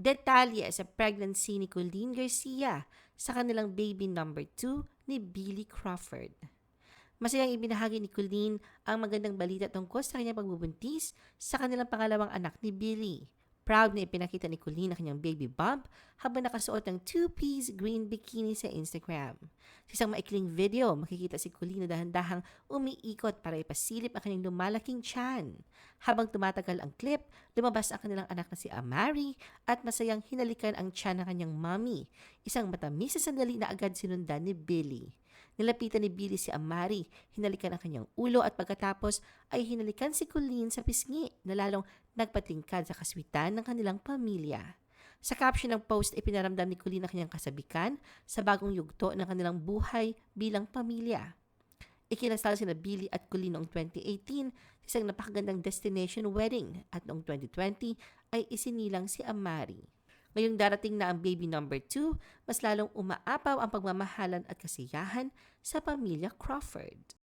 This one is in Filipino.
Detalye sa pregnancy ni Colleen Garcia sa kanilang baby number 2 ni Billy Crawford. Masayang ibinahagi ni Colleen ang magandang balita tungkol sa kanyang pagbubuntis sa kanilang pangalawang anak ni Billy. Proud na ipinakita ni Colleen ang kanyang baby bump habang nakasuot ng two-piece green bikini sa Instagram. Sa isang maikling video, makikita si Colleen na dahan-dahang umiikot para ipasilip ang kanyang lumalaking tiyan. Habang tumatagal ang clip, lumabas ang kanilang anak na si Amari at masayang hinalikan ang tiyan ng kanyang mommy. Isang matamis na sandali na agad sinundan ni Billy. Nilapitan ni Billy si Amari, hinalikan ang kanyang ulo at pagkatapos ay hinalikan si Colleen sa pisngi na lalong nagpatingkad sa kaswitan ng kanilang pamilya. Sa caption ng post, ipinaramdam ni Colleen ang kanyang kasabikan sa bagong yugto ng kanilang buhay bilang pamilya. Ikinasal sina Billy at Colleen noong 2018 sa isang napakagandang destination wedding at noong 2020 ay isinilang si Amari. Ngayong darating na ang baby number 2, mas lalong umaapaw ang pagmamahalan at kasiyahan sa pamilya Crawford.